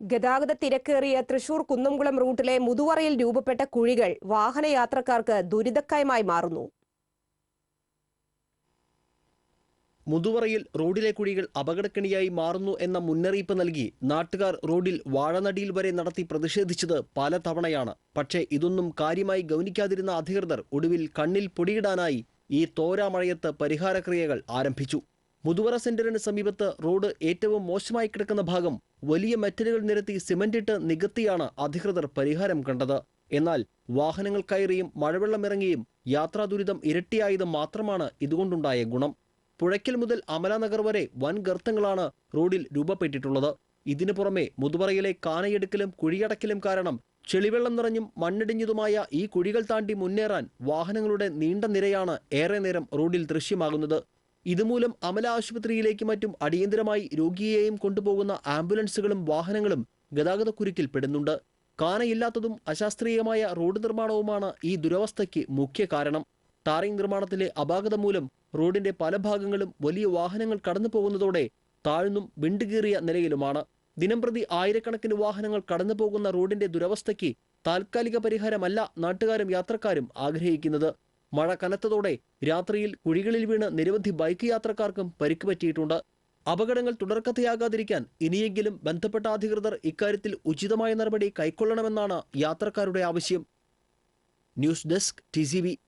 ഗതാഗത തിരക്കേറിയ തൃശൂർ കുന്നംകുളം റൂട്ടിലെ മുതുവറയിൽ രൂപപ്പെട്ട കുഴികൾ വാഹനയാത്രക്കാർക്ക് ദുരിതക്കയമായി മാറുന്നു. മുതുവറയിൽ റോഡിലെ കുഴികൾ അപകടക്കണിയായി മാറുന്നു എന്ന മുന്നറിയിപ്പ് നൽകി നാട്ടുകാർ റോഡിൽ വാഴനടിയിൽ വരെ നടത്തി പ്രതിഷേധിച്ചത് പല തവണയാണ് പക്ഷേ ഇതൊന്നും കാര്യമായി ഗൗനിക്കാതിരുന്ന അധികൃതർ ഒടുവിൽ കണ്ണിൽ പൊടിയിടാനായി ഈ തോരാമഴയത്ത് പരിഹാരക്രിയകൾ ആരംഭിച്ചു. മുതുവറ സെന്ററിന് സമീപത്ത് റോഡ് ഏറ്റവും മോശമായി കിടക്കുന്ന ഭാഗം വലിയ മെറ്റലുകൾ നിരത്തി സിമന്റിട്ട് നികത്തിയാണ് അധികൃതർ പരിഹാരം കണ്ടത്. എന്നാൽ വാഹനങ്ങൾ കയറിയും മഴവെള്ളം ഇറങ്ങിയും യാത്രാ ദുരിതം ഇരട്ടിയായത് മാത്രമാണ് ഇതുകൊണ്ടുണ്ടായ ഗുണം. പുഴയ്ക്കൽ മുതൽ അമലാനഗർ വരെ വൻ ഗർത്തങ്ങളാണ് റോഡിൽ രൂപപ്പെട്ടിട്ടുള്ളത്. ഇതിനു പുറമെ മുതുവറയിലെ കാനയെടുക്കലും കുഴിയടക്കലും കാരണം ചെളിവെള്ളം നിറഞ്ഞും മണ്ണിടിഞ്ഞതുമായ ഈ കുഴികൾ താണ്ടി മുന്നേറാൻ വാഹനങ്ങളുടെ നീണ്ട നിരയാണ് ഏറെ നേരം റോഡിൽ ദൃശ്യമാകുന്നത്. ഇതുമൂലം അമല ആശുപത്രിയിലേക്ക് മറ്റും അടിയന്തരമായി രോഗിയെയും കൊണ്ടുപോകുന്ന ആംബുലൻസുകളും വാഹനങ്ങളും ഗതാഗതക്കുരുക്കിൽ പെടുന്നുണ്ട് കാനയില്ലാത്തതും അശാസ്ത്രീയമായ റോഡ് നിർമ്മാണവുമാണ് ഈ ദുരവസ്ഥയ്ക്ക് മുഖ്യ കാരണം. ടാറിംഗ് നിർമ്മാണത്തിലെ അപാകത മൂലം റോഡിന്റെ പല ഭാഗങ്ങളും വലിയ വാഹനങ്ങൾ കടന്നു പോകുന്നതോടെ താഴ്ന്നും വിണ്ടുകീറിയ നിലയിലുമാണ്. ദിനംപ്രതി ആയിരക്കണക്കിന് വാഹനങ്ങൾ കടന്നു പോകുന്ന റോഡിന്റെ ദുരവസ്ഥയ്ക്ക് താൽക്കാലിക പരിഹാരമല്ല നാട്ടുകാരും യാത്രക്കാരും ആഗ്രഹിക്കുന്നത്. മഴ കനത്തതോടെ രാത്രിയിൽ കുഴികളിൽ വീണ് നിരവധി ബൈക്ക് യാത്രക്കാർക്കും പരിക്ക് പറ്റിയിട്ടുണ്ട് അപകടങ്ങൾ തുടർക്കഥയാകാതിരിക്കാൻ ഇനിയെങ്കിലും ബന്ധപ്പെട്ട അധികൃതർ ഇക്കാര്യത്തിൽ ഉചിതമായ നടപടി കൈക്കൊള്ളണമെന്നാണ് യാത്രക്കാരുടെ ആവശ്യം. News desk T